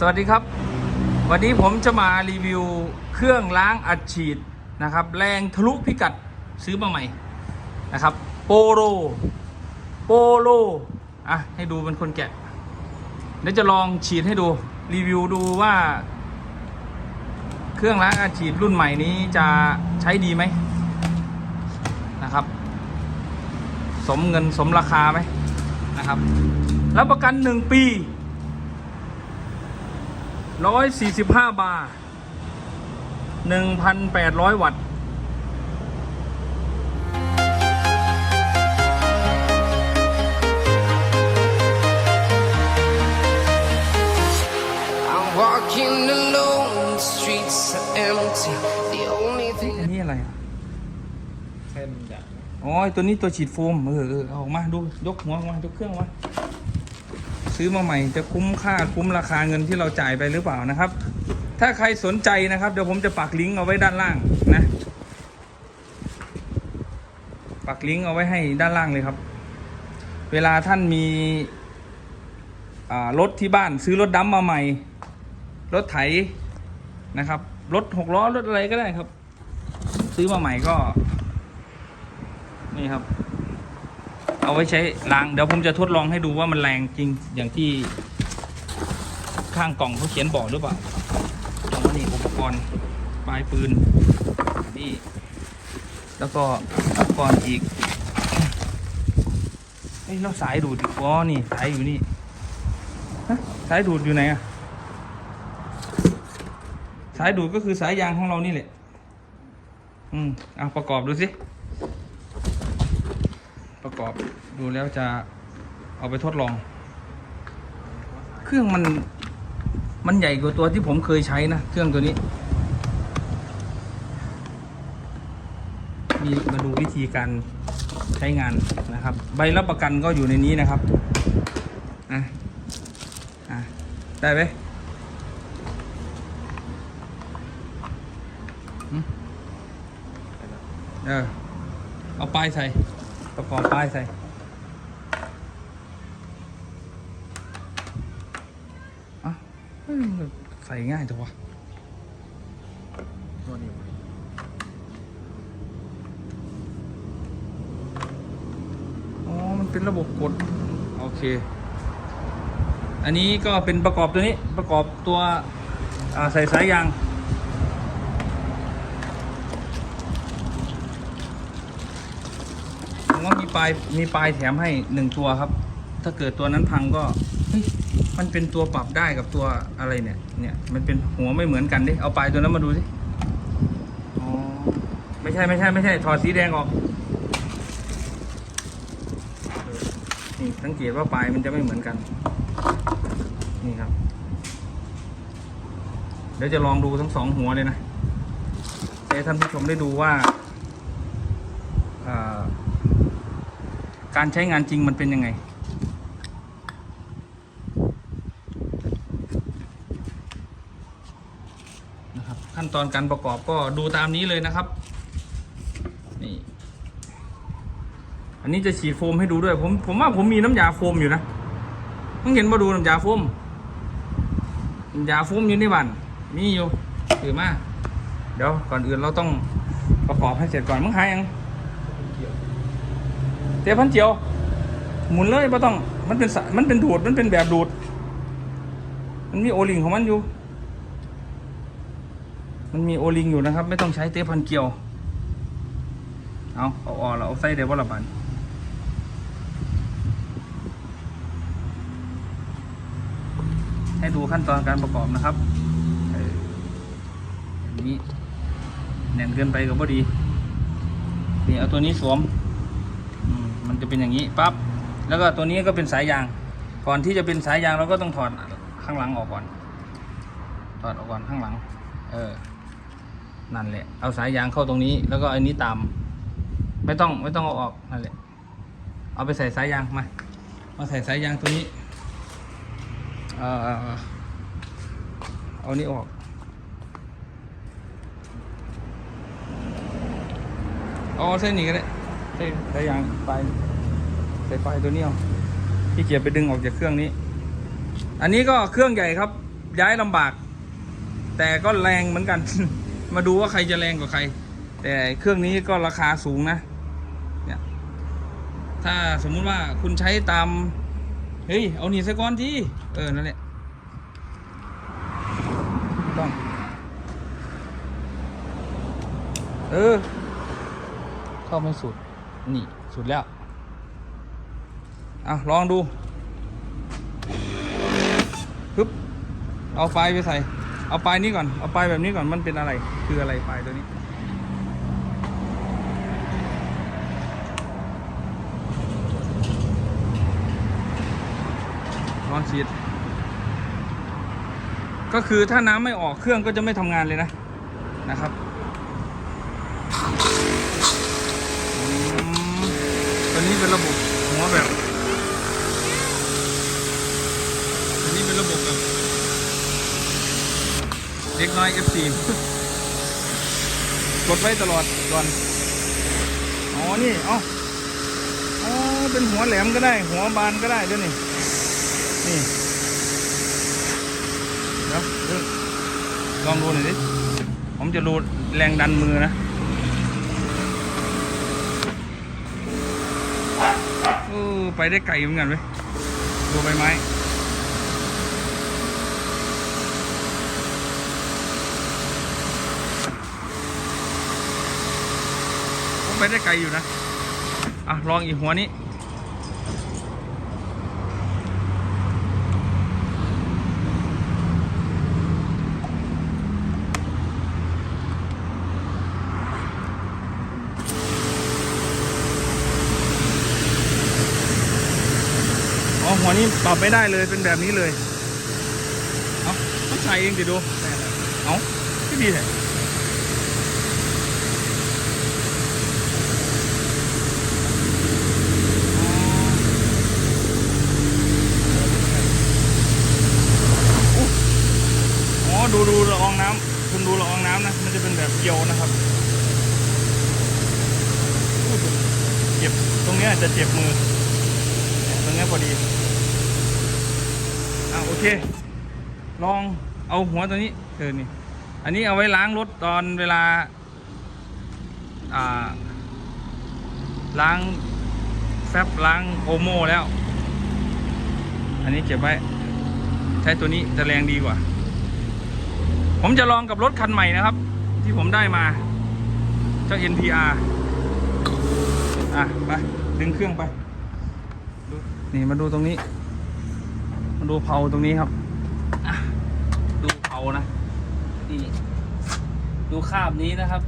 สวัสดีครับ วันนี้ผมจะมารีวิวเครื่องล้างอัดฉีดนะครับ แรงทะลุพิกัดซื้อมาใหม่นะครับโปโลโปโลอะให้ดูเป็นคนแกะเดี๋ยวจะลองฉีดให้ดูรีวิวดูว่า เครื่องล้างอัดฉีดรุ่นใหม่นี้จะใช้ดีไหมนะครับ สมเงินสมราคาไหมนะครับ รับประกันหนึ่งปี ร้อยสี่สิบห้าบาร์หนึ่งพันแปดร้อยวัตต์ I'm walking alone, the streets are empty. The only เฮ้ย thing อันนี้อะไรอะเส้นใหญ่อ๋อไอ้ตัวนี้ตัวฉีดโฟมเออเออเอาออกมาดูยกหัวออกมายกเครื่องมา ซื้อมาใหม่จะคุ้มค่าคุ้มราคาเงินที่เราจ่ายไปหรือเปล่านะครับ ถ้าใครสนใจนะครับเดี๋ยวผมจะปักลิงก์เอาไว้ด้านล่างนะ ปักลิงก์เอาไว้ให้ด้านล่างเลยครับ เวลาท่านมีรถที่บ้านซื้อรถดำมาใหม่ รถไถนะครับ รถหกล้อรถอะไรก็ได้ครับ ซื้อมาใหม่ก็ นี่ครับ เอาไว้ใช้ล้าง เดี๋ยวผมจะทดลองให้ดูว่ามันแรงจริงอย่างที่ ข้างกล่องเขาเขียนบอกหรือเปล่าตรงนี้อุปกรณ์ปลายปืนนี่แล้วก็อุปกรณ์อีกเฮ้ยแล้วสายดูดอ๋อนี่สายอยู่นี่ฮะสายดูดอยู่ไหนอะสายดูดก็คือสายยางของเรานี่แหละ อืมเอาประกอบดูสิ อบดูแล้วจะเอาไปทดลอง เครื่องมันมันใหญ่กว่าตัวที่ผมเคยใช้นะ เครื่องตัวนี้ มีมาดูวิธีการใช้งานนะครับ ใบรับประกันก็อยู่ในนี้นะครับอะอะได้ไหมเออเอาป้ายใส่ ประกอบป้ายใส่ อะใส่ง่ายจังวะตัวนี้อ๋อ มันเป็นระบบกด โอเค อันนี้ก็เป็นประกอบตัวนี้ประกอบตัวใส่สายยาง ผมว่ามี ปลายมีปลายแถมให้หนึ่งตัวครับ ถ้าเกิดตัวนั้นพังก็เฮ้ยมันเป็นตัวปรับได้กับตัวอะไรเนี่ยเนี่ย มันเป็นหัวไม่เหมือนกันดิเอาปลายตัวนั้นมาดูสิอ๋อไม่ใช่ไม่ใช่ไม่ใช่ถอดสีแดงออกนี่สังเกตว่าปลายมันจะไม่เหมือนกัน นี่ครับ เดี๋ยวจะลองดูทั้งสองหัวเลยนะให้ท่านผู้ชมได้ดูว่าอ่า การใช้งานจริงมันเป็นยังไง นะครับ ขั้นตอนการประกอบก็ดูตามนี้เลยนะครับ นี่ อันนี้จะฉีดโฟมให้ดูด้วย ผมผมว่าผมมีน้ำยาโฟมอยู่นะมึงเห็นมาดูน้ำยาโฟมน้ำยาโฟมอยู่ในบ้านมีอยู่ถือมาเดี๋ยวก่อนอื่นเราต้องประกอบให้เสร็จก่อนมึงหายยัง ตะพันเจียว หมุนเลยไม่ต้อง มันเป็นสะมันเป็นดูด มันเป็นแบบดูด มันมีโอลิงของมันอยู่ มันมีโอลิงอยู่นะครับ ไม่ต้องใช้เตะพันเกียว เอาเอาออกแล้วเอาใส่เดี๋ยวว่าละบันให้ดูขั้นตอนการประกอบนะครับอันนี้แน่นเกินไปก็บ่ดี นี่เอาตัวนี้สวม มันจะเป็นอย่างนี้ปั๊บแล้วก็ตัวนี้ก็เป็นสายยาง ก่อนที่จะเป็นสายยางเราก็ต้องถอดข้างหลังออกก่อน ถอดออกก่อนข้างหลัง เออ นั่นแหละ เอาสายยางเข้าตรงนี้ แล้วก็อันนี้ตาม ไม่ต้องไม่ต้องเอาออกนั่นแหละ เอาไปใส่สายยางมา มาใส่สายยางตัวนี้ เออเอานี้ออกเอาเส้นนี้ก็ได้ เส้นสายยางไปใส่ไฟตัวนี้เอาพี่เกียร์ไปดึงออกจากเครื่องนี้ อันนี้ก็เครื่องใหญ่ครับ ย้ายลำบาก แต่ก็แรงเหมือนกัน มาดูว่าใครจะแรงกว่าใคร แต่เครื่องนี้ก็ราคาสูงนะเนี่ยถ้าสมมุติว่าคุณใช้ตามเฮ้ยเอาหนีสก้อนที่เออนั่นแหละต้องเออ เข้าไม่สุด นี่ สุดแล้ว เอาลองดูฮึบเอาไฟไปใส่ เอาปลายนี้ก่อน เอาปลายแบบนี้ก่อน มันเป็นอะไร คืออะไรปลายตัวนี้ ลองฉีด ก็คือถ้าน้ำไม่ออกเครื่องก็จะไม่ทำงานเลยนะ นะครับอืม ตัวนี้เป็นระบบหัวแบบตัวนี้เป็นระบบแบบเด็กน้อย F4 กดไว้ตลอดก่อน อ๋อ นี่ เอ้า อ๋อ เป็นหัวแหลมก็ได้ หัวบานก็ได้ด้วยนี่ นี่เดี๋ยวลองดูหน่อยดิ ผมจะดูแรงดันมือนะเออไปได้ไกลเหมือนกันเว้ยดูใบไม้ผมไปได้ไกลอยู่นะ อะ ลองอีกหัวนี้ นี้ปรับไม่ได้เลยเป็นแบบนี้เลย เอาต้องใส่เองดิดู เอาที่ดีแท้อ๋อดูดูละอองน้ำคุณดูละอองน้ำนะ มันจะเป็นแบบเกียวนะครับเจ็บตรงเนี้ยจะเจ็บมือ ตรงเนี้ยพอดี โอเค ลองเอาหัวตัวนี้เออนี่อันนี้เอาไว้ล้างรถตอนเวลาอ่าล้างแฟบล้างโอโมแล้ว อันนี้เก็บไว้ ใช้ตัวนี้จะแรงดีกว่า ผมจะลองกับรถคันใหม่นะครับ ที่ผมได้มา เจ้า NPR อะ ไป ดึงเครื่องไป นี่มาดูตรงนี้ มาดูเผาตรงนี้ครับ ดูเผานะ นี่ ดูคาบนี้นะครับ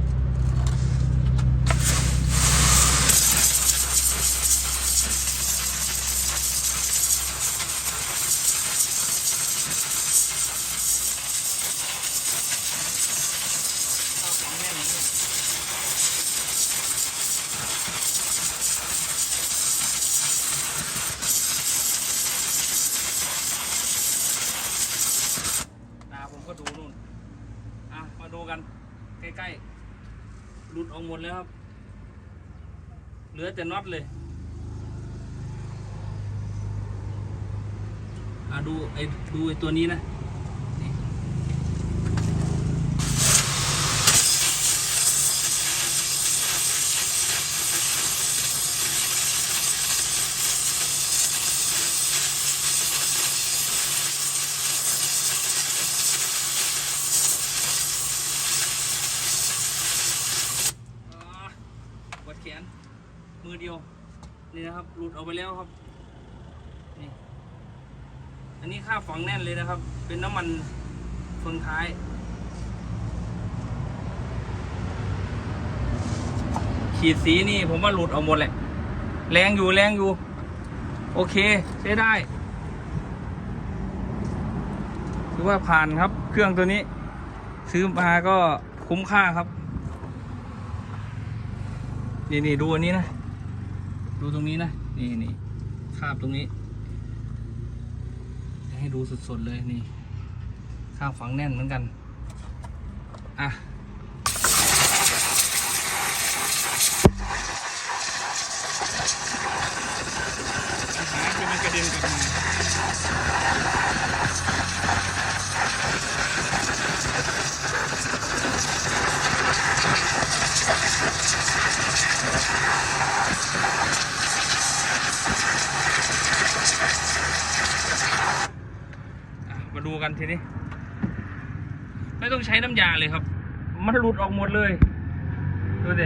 อแต่น็อตเลยอะดูไอ้ดูไอ้ตัวนี้นะนี่อ่าวัดแขน มือเดียว นี่นะครับ หลุดออก ไปแล้วครับนี่อันนี้ค่าฝังแน่นเลยนะครับ เป็นน้ำมันเฟืองท้ายขีดสีนี่ผมว่าหลุดออกหมดแหละ แรงอยู่แรงอยู่ โอเค ใช้ได้ถือว่าผ่านครับเครื่องตัวนี้ ซื้อมาก็คุ้มค่าครับ นี่นี่ดูอันนี้นะ ดูตรงนี้นะ นี่นี่คาบตรงนี้ ให้ดูสดๆเลยนี่ ข้างฝังแน่นเหมือนกัน อะ ทีนี้ ไม่ต้องใช้น้ำยาเลยครับ มันหลุดออกหมดเลย ดูสิ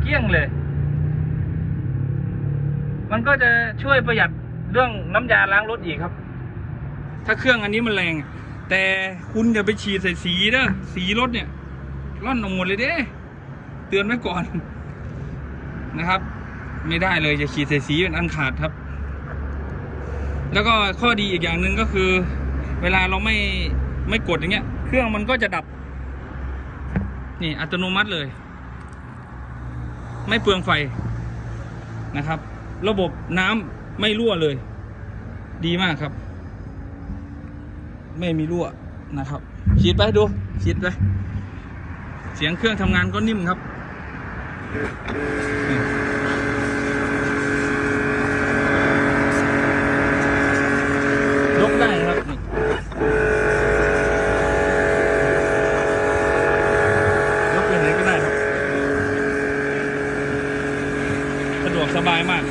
เกี้ยงเลย มันก็จะช่วยประหยัดเรื่องน้ำยาล้างรถอีกครับ ถ้าเครื่องอันนี้มันแรง แต่คุณอย่าไปฉีดใส่สีเด้อสีรถเนี่ยร่อนออกหมดเลยเด้เตือนไว้ก่อนนะครับ ไม่ได้เลยจะฉีดใส่สีเป็นอันขาดครับ แล้วก็ข้อดีอีกอย่างหนึ่งก็คือ เวลาเราไม่ไม่กดอย่างเงี้ย เครื่องมันก็จะดับ นี่อัตโนมัติเลย ไม่เปลืองไฟนะครับ ระบบน้ำไม่รั่วเลย ดีมากครับ ไม่มีรั่วนะครับฉีดไปดูฉีดไป เสียงเครื่องทำงานก็นิ่มครับนี่ยกได้ครับนี่ยกไปไหนก็ได้ครับ สะดวกสบายมาก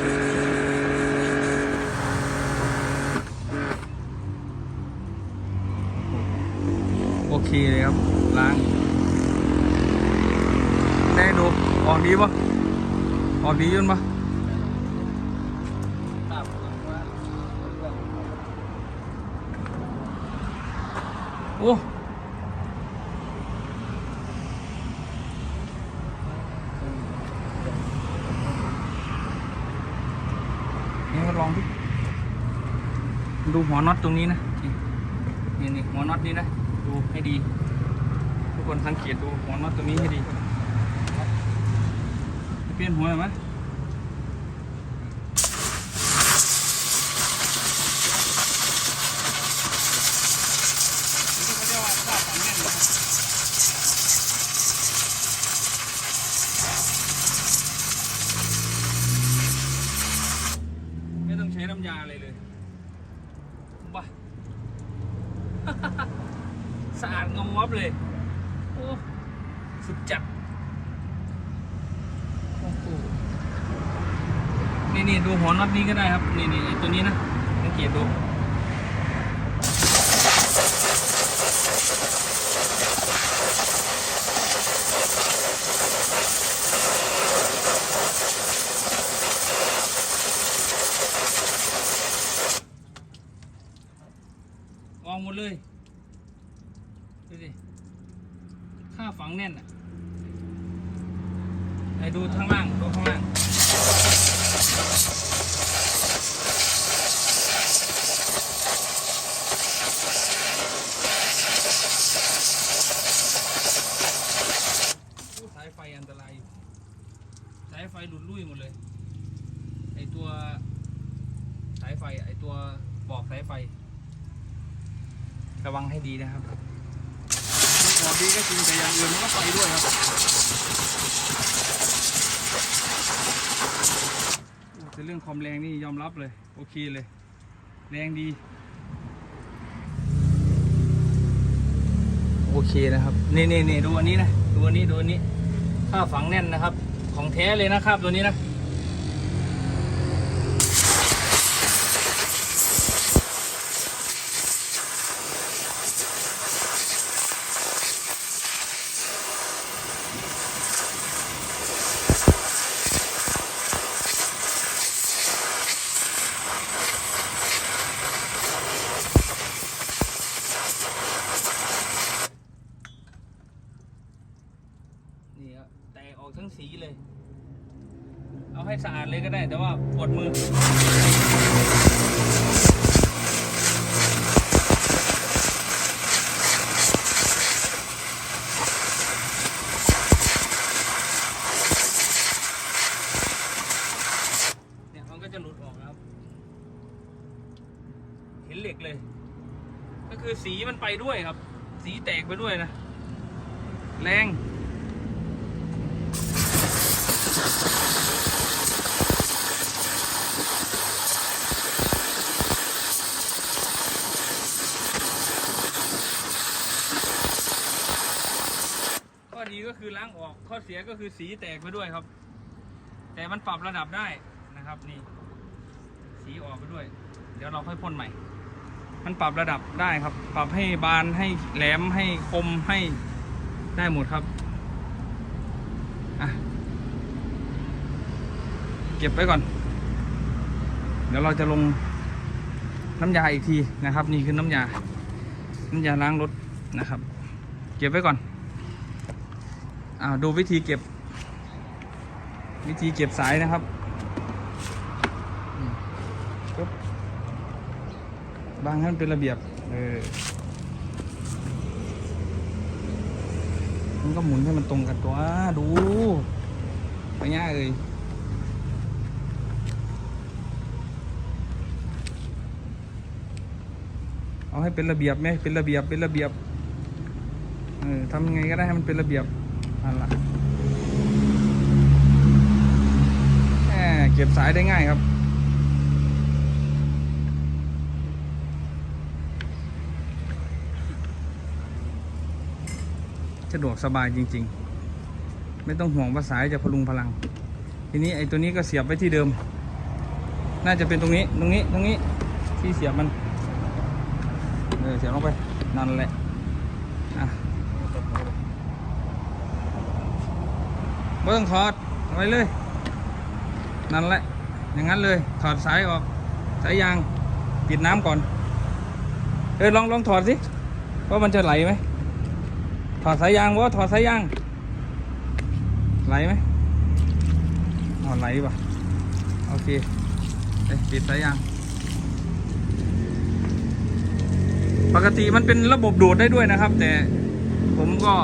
โอเลยครับ ล้างได้ดูออกดีปะออกดียุ่นปะโอ้นี่มาลองดิดูหัวน็อตตรงนี้นะ นี่นี่หัวน็อตนี้นะ ดูให้ดี ทุกคนสังเกตดูหัวน็อตตัวนี้ให้ดีเปลี่ยนหัวหน่อไหมต้องใช้น้ำยาอะไรเลยบ้า สะอาดงอมวับเลยโอ้สุดจัดโอ้โหนี่นี่ดูหัวน็อตนี้ก็ได้ครับ นี่นี่ไอตัวนี้นะสังเกตดู วางหมดเลย ดูสิค่าฝังแน่นอะ ไปดูข้างล่างดูข้างล่างโอ้สายไฟอันตรายอยู่สายไฟหลุดลุ่ยหมดเลย ไอตัวสายไฟ ไอตัวบอกสายไฟ ระวัง ให้ดีนะครับบอกดีก็จริงแต่อย่างอื่นมันก็ไฟด้วยครับแต่เรื่องความแรงนี่ยอมรับเลย โอเคเลย แรงดี โอเคนะครับ นี่นี่นี่ดูอันนี้นะ ดูอันนี้ดูอันนี้ค่าฝังแน่นนะครับ ของแท้เลยนะครับตัวนี้นะ นี่ครับแตกออกทั้งสีเลย เอาให้สะอาดเลยก็ได้ แต่ว่าปวดมือ เนี่ยมันก็จะหลุดออกนะครับ เห็นเหล็กเลย ก็คือสีมันไปด้วยครับ สีแตกไปด้วยนะ แรงข้อดีก็คือล้างออก ข้อเสียก็คือสีแตกไปด้วยครับ แต่มันปรับระดับได้นะครับนี่สสีออกไปด้วย เดี๋ยวเราค่อยพ่นใหม่ มันปรับระดับได้ครับ ปรับให้บานให้แหลมให้คมให้ได้หมดครับเก็บไว้ก่อน เดี๋ยวเราจะลงน้ำยาอีกทีนะครับ นี่คือน้ำยา น้ำยาล้างรถนะครับ เก็บไว้ก่อนอ่าดูวิธีเก็บ วิธีเก็บสายนะครับอืมปึ๊ บางให้มันเป็นระเบียบ เออ มันก็หมุนให้มันตรงกันตัว ดูไปง่ายเลยเอาให้เป็นระเบียบไหมเป็นระเบียบ เป็นระเบียบ เออทำยังไงก็ได้ให้มันเป็นระเบียบนั่นแหละแหมเก็บสายได้ง่ายครับ สะดวกสบายจริง ๆ ไม่ต้องห่วงว่าสายจะพลุงพลัง ทีนี้ไอ้ตัวนี้ก็เสียบไว้ที่เดิม น่าจะเป็นตรงนี้ตรงนี้ตรงนี้ที่เสียบมันเออเสียบลงไปนั่นแหละอะไม่ต้องถอดเอาไว้เลย นั่นแหละ อย่างนั้นเลยถอดสายออกสายยางปิดน้ำก่อน เออลองลองถอดสิว่ามันจะไหลไหม ถอดสายยางว่าถอดสายยาง ไหลไหมอ๋อไหลว่ะโอเคเอ้ยปิดสายยาง ปกติมันเป็นระบบดูดได้ด้วยนะครับ แต่ผมก็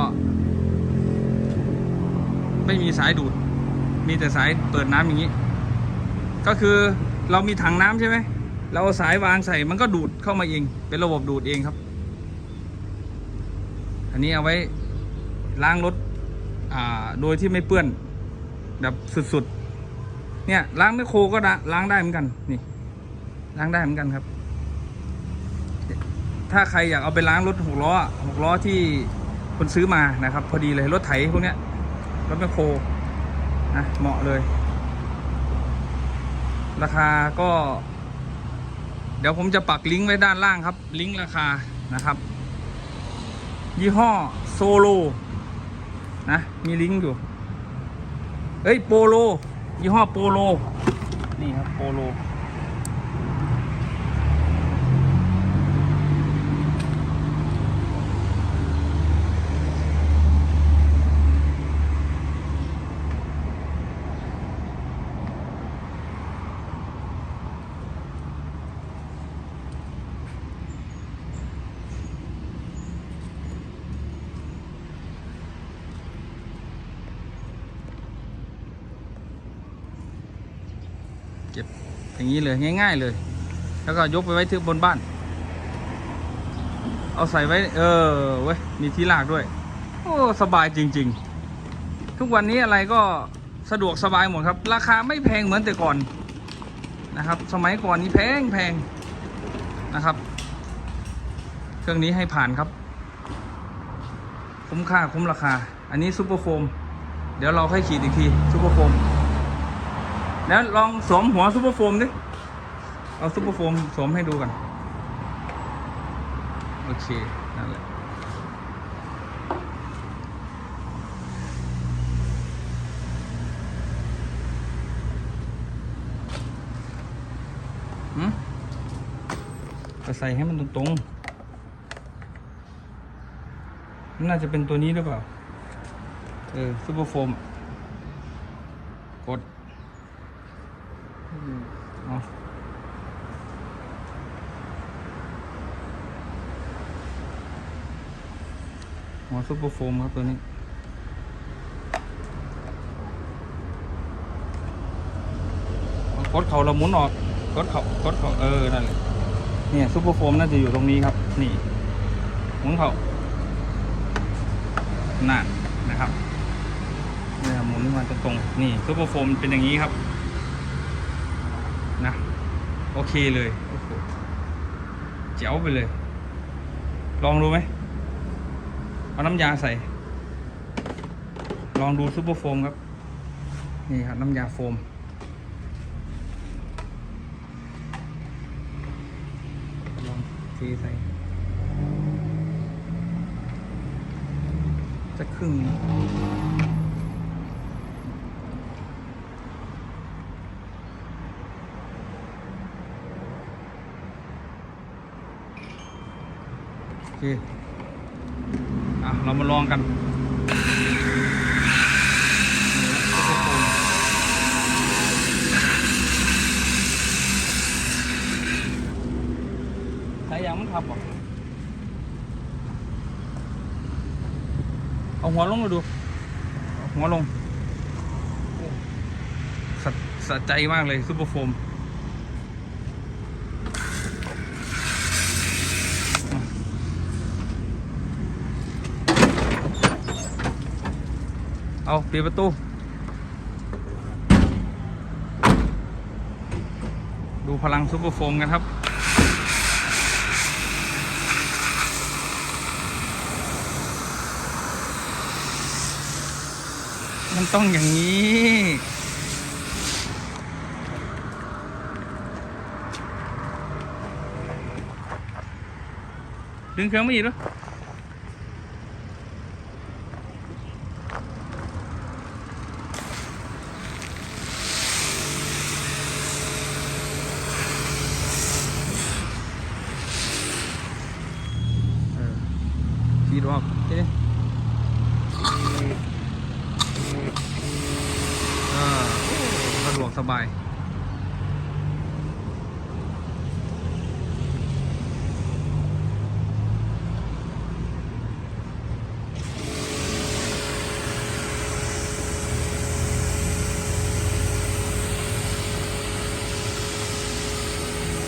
ไม่มีสายดูด มีแต่สายเปิดน้ำอย่างนี้ ก็คือเรามีถังน้ำใช่ไหมเราเอาสายวางใส่มันก็ดูดเข้ามาเอง เป็นระบบดูดเองครับ อันนี้เอาไว้ล้างรถอ่าโดยที่ไม่เปื้อนแบบสุดๆ เนี่ยล้างไมคโครก็ล้างได้เหมือนกันนี่ล้างได้เหมือนกันครับ ถ้าใครอยากเอาไปล้างรถหกล้อหกล้อที่คนซื้อมานะครับ พอดีเลยรถไถพวกเนี้ยรถแมคโครนะเหมาะเลย ราคาก็ เดี๋ยวผมจะปักลิงก์ไว้ด้านล่างครับ ลิงก์ราคานะครับ ยี่ห้อโซโลนะ มีลิงก์อยู่ เอ้ยโปโลยี่ห้อโปโลนี่ครับโปโล อย่างนี้เลยง่าย ๆเลย แล้วก็ยกไปไว้ที่บนบ้าน เอาใส่ไว้ เออเว้ยมีที่ลากด้วย โอ้สบายจริง ๆ ทุกวันนี้อะไรก็สะดวกสบายหมดครับ ราคาไม่แพงเหมือนแต่ก่อนนะครับ สมัยก่อนนี้แพงแพงนะครับ เครื่องนี้ให้ผ่านครับ คุ้มค่าคุ้มราคา อันนี้ซูเปอร์โฟม เดี๋ยวเราค่อยขีดอีกทีซูเปอร์โฟม แล้วลองสวมหัวซูเปอร์โฟมดิ เอาซูเปอร์โฟมสวมให้ดูกันโอเค นั่นแหละหืมก็ใส่ให้มันตรงๆ น่าจะเป็นตัวนี้หรือเปล่า เออซูเปอร์โฟม กด เอา หัวซุปเปอร์โฟมครับตัวนี้ กดเขาเราหมุนออก กดเขากดเขาเออ นั่นแหละ เนี่ยซุปเปอร์โฟมน่าจะอยู่ตรงนี้ครับ นี่ หมุนเขานั่นนะครับเนี่ยหมุนมาตรงๆนี่ซุปเปอร์โฟมเป็นอย่างนี้ครับ นะ โอเคเลยโอ้โหเจ๋วไปเลย ลองดูไหม เอาน้ำยาใส่ ลองดูซูเปอร์โฟมครับ นี่ครับน้ำยาโฟม ลองเทใส่ จะครึ่งโอเค เรามาลองกันสายยางมันขับบ่เอาหัวลงมาดู หัวลงสสะใจมากเลยซุปเปอร์โฟม เอาปิดประตู ดูพลังซุปเปอร์โฟมกันครับ มันต้องอย่างนี้ดึงเครื่องไม่อีกเหรอเออทีดออกเอ๊ะ อ่าสะดวกสบาย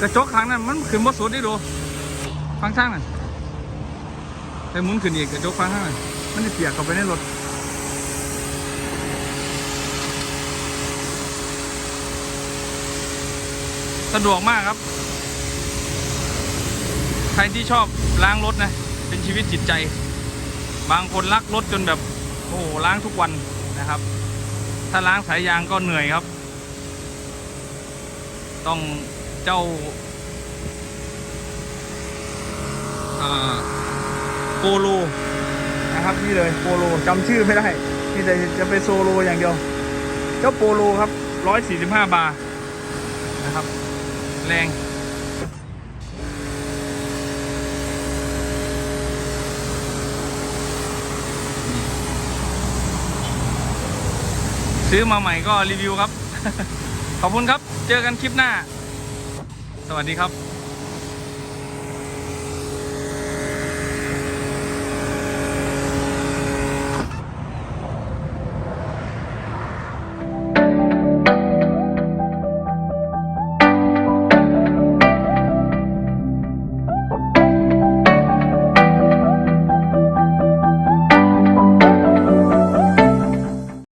กระจกข้างนั้นมันขึ้นบ่สุดได้ดูฟังช่างน่ะไปหมุนขึ้นอีกกระจกฟังข้างนั้นมันจะเปียกเข้าไปในรถสะดวกมากครับ ใครที่ชอบล้างรถนะ เป็นชีวิตจิตใจ บางคนรักรถจนแบบ โอ้โหล้างทุกวันนะครับ ถ้าล้างสายยางก็เหนื่อยครับ ต้อง เจ้าโปโลนะครับนี่เลยโปโลจำชื่อไม่ได้นี่แต่จะไปโซโลอย่างเดียว เจ้าโปโลครับ145บาร์นะครับ แรง ซื้อมาใหม่ก็รีวิวครับ ขอบคุณครับ เจอกันคลิปหน้า วัสดีครับ